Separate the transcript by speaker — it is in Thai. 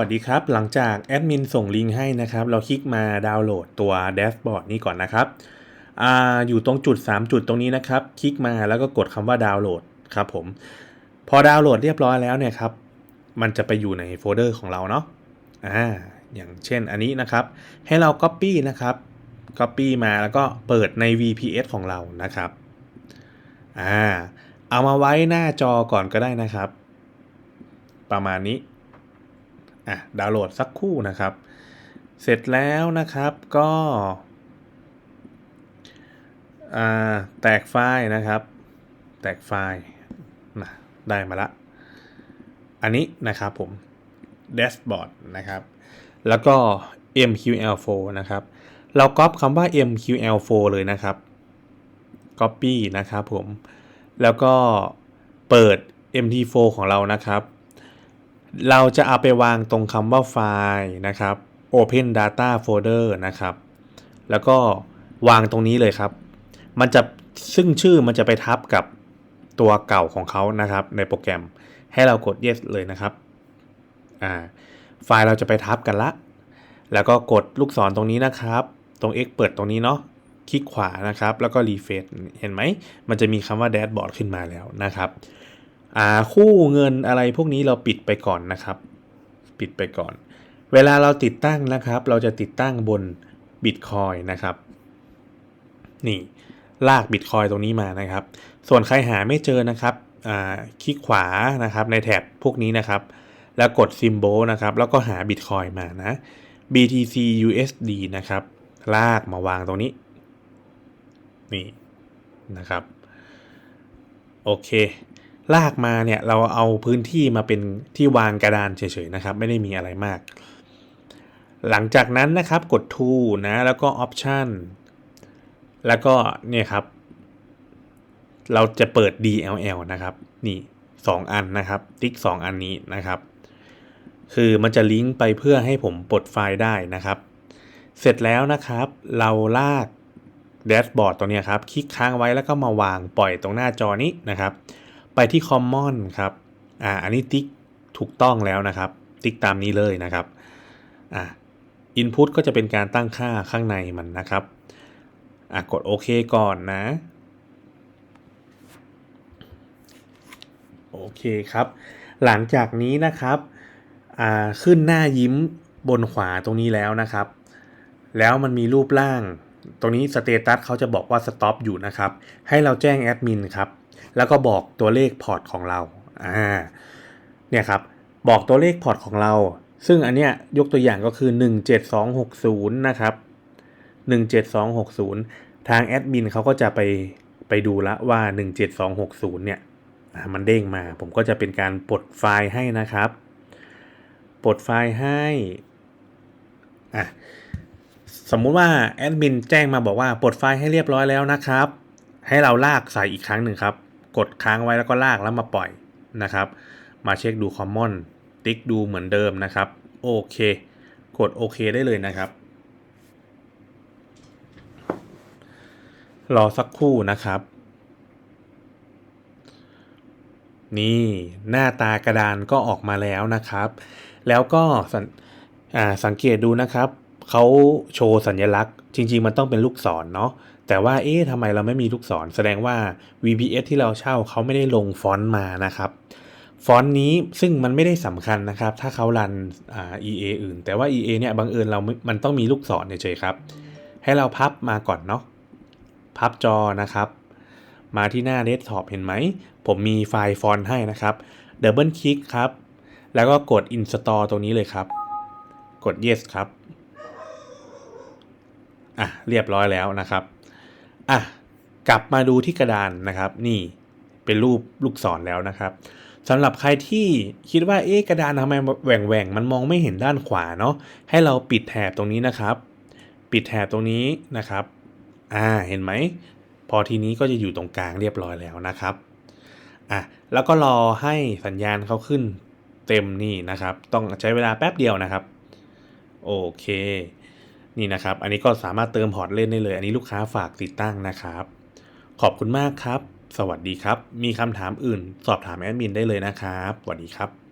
Speaker 1: สวัสดีครับ หลังจากแอดมินส่งลิงก์ให้นะครับ เราคลิกมาดาวน์โหลดตัวแดชบอร์ดนี้ก่อนนะครับออยู่ตรงจุด 3 จุดตรงนี้นะครับ คลิกมาแล้วก็กดคำว่าดาวน์โหลดครับผม พอดาวน์โหลดเรียบร้อยแล้วเนี่ยครับ มันจะไปอยู่ในโฟลเดอร์ของเราเนาะ อ่า อย่างเช่นอันนี้นะครับ ให้เรา Copy นะครับ Copy มาแล้วก็เปิดใน VPS ของเรานะครับ อ่า เอามาไว้หน้าจอก่อนก็ได้นะครับ ประมาณนี้ อะดาวน์โหลดสักคู่นะครับ เสร็จแล้วนะครับก็แตกไฟล์นะครับ แตกไฟล์นะได้มาละ อันนี้นะครับผม dashboard นะครับ แล้วก็ MQL4 นะครับ เราก๊อปคำว่า MQL4 เลยนะครับ Copy นะครับผม แล้วก็เปิด MT4 ของเรานะครับ เราจะเอาไปวางตรงคำว่าไฟล์นะครับ Open Data Folder นะครับ แล้วก็วางตรงนี้เลยครับ มันจะซึ่งชื่อมันจะไปทับกับตัวเก่าของเขานะครับ ในโปรแกรมให้เรากด yes เลยนะครับอ่าไฟล์เราจะไปทับกันละ แล้วก็กดลูกศรตรงนี้นะครับ ตรง X เปิดตรงนี้เนาะคลิกขวานะครับ แล้วก็รีเฟซเห็นไหม มันจะมีคำว่า dashboard ขึ้นมาแล้วนะครับ อ่าคู่เงินอะไรพวกนี้เราปิดไปก่อนนะครับ ปิดไปก่อน เวลาเราติดตั้งนะครับ เราจะติดตั้งบน Bitcoin นะครับ นี่ลาก Bitcoin ตรงนี้มานะครับ ส่วนใครหาไม่เจอนะครับอ่าคลิกขวานะครับในแถบพวกนี้นะครับ แล้วกด Symbol นะครับ แล้วก็หา Bitcoin มานะ BTC USD นะครับ ลากมาวางตรงนี้ นี่นะครับ โอเค ลากมาเนี่ยเราเอาพื้นที่มาเป็นที่วางกระดานเฉยๆนะครับ ไม่ได้มีอะไรมาก หลังจากนั้นนะครับกด Tool นะแล้วก็ Option แล้วก็เนี่ยครับ เราจะเปิด DLL นะครับ นี่สองอันนะครับ ติ๊กสองอันนี้นะครับ คือมันจะลิงก์ไปเพื่อให้ผมปลดไฟล์ได้นะครับ เสร็จแล้วนะครับ เราลากแดชบอร์ดตรงนี้ครับ คลิกค้างไว้แล้วก็มาวางปล่อยตรงหน้าจอนี้นะครับ ไปที่ Common ครับอ่าอันนี้ติ๊กถูกต้องแล้วนะครับ ติ๊กตามนี้เลยนะครับอ่า Input ก็จะเป็นการตั้งค่าข้างในมันนะครับอะกดโอเคก่อนนะโอเคครับ หลังจากนี้นะครับอ่าขึ้นหน้ายิ้มบนขวาตรงนี้แล้วนะครับ แล้วมันมีรูปร่าง ตรงนี้สเตตัสเขาจะบอกว่าสต็อปอยู่นะครับ ให้เราแจ้งแอดมินครับ แล้วก็บอกตัวเลขพอร์ตของเราอ่าเนี่ยครับบอกตัวเลขพอร์ตของเรา ซึ่งอันเนี้ยยกตัวอย่างก็คือ 17260 นะครับ 17260 ทางแอดมินเขาก็จะไปไปดูละว่า 17260 เนี่ยอ่ามันเด้งมา ผมก็จะเป็นการปลดไฟล์ให้นะครับ ปลดไฟล์ให้อะสมมุติว่าแอดมินแจ้งมาบอกว่าปลดไฟล์ให้เรียบร้อยแล้วนะครับ ให้เราลากใส่อีกครั้งหนึ่งครับ กดค้างไว้แล้วก็ลากแล้วมาปล่อยนะครับ มาเช็คดู Common ติ๊กดูเหมือนเดิมนะครับโอเค กดโอเคได้เลยนะครับ รอสักครู่นะครับ นี่หน้าตากระดานก็ออกมาแล้วนะครับ แล้วก็สสังเกตดูนะครับเขาโชว์สัญลักษณ์ จริง ๆ มันต้องเป็นลูกศรเนาะ แต่ว่าเอ๊ะทำไมเราไม่มีลูกศร แสดงว่า VPS ที่เราเช่าเขาไม่ได้ลงฟอนต์มานะครับฟอนต์นี้ซึ่งมันไม่ได้สำคัญนะครับ ถ้าเขารันอ่า EA อื่น แต่ว่า EA เนี่ยบังเอิญเราไม่มันต้องมีลูกศรเฉยๆครับ ให้เราพับมาก่อนเนาะพับจอนะครับ มาที่หน้าเดสก์ท็อปเห็นไหม ผมมีไฟล์ฟอนต์ให้นะครับดับเบิลคลิกครับ แล้วก็กด install ตรงนี้เลยครับ กด yes ครับ อะ เรียบร้อยแล้วนะครับ อะกลับมาดูที่กระดานนะครับ นี่เป็นรูปลูกศรแล้วนะครับสำหรับใครที่คิดว่าเอ๊ะกระดานทำไมแหว่งแหว่งมันมองไม่เห็นด้านขวาเนาะให้เราปิดแถบตรงนี้นะครับ ปิดแถบตรงนี้นะครับ อ่าเห็นไหม พอทีนี้ก็จะอยู่ตรงกลางเรียบร้อยแล้วนะครับอะแล้วก็รอให้สัญญาณเขาขึ้นเต็มนี่นะครับ ต้องใช้เวลาแป๊บเดียวนะครับ โอเค นี่นะครับ อันนี้ก็สามารถเติมพอร์ตเล่นได้เลย อันนี้ลูกค้าฝากติดตั้งนะครับ ขอบคุณมากครับ สวัสดีครับ มีคำถามอื่น สอบถามแอดมินได้เลยนะครับ สวัสดีครับ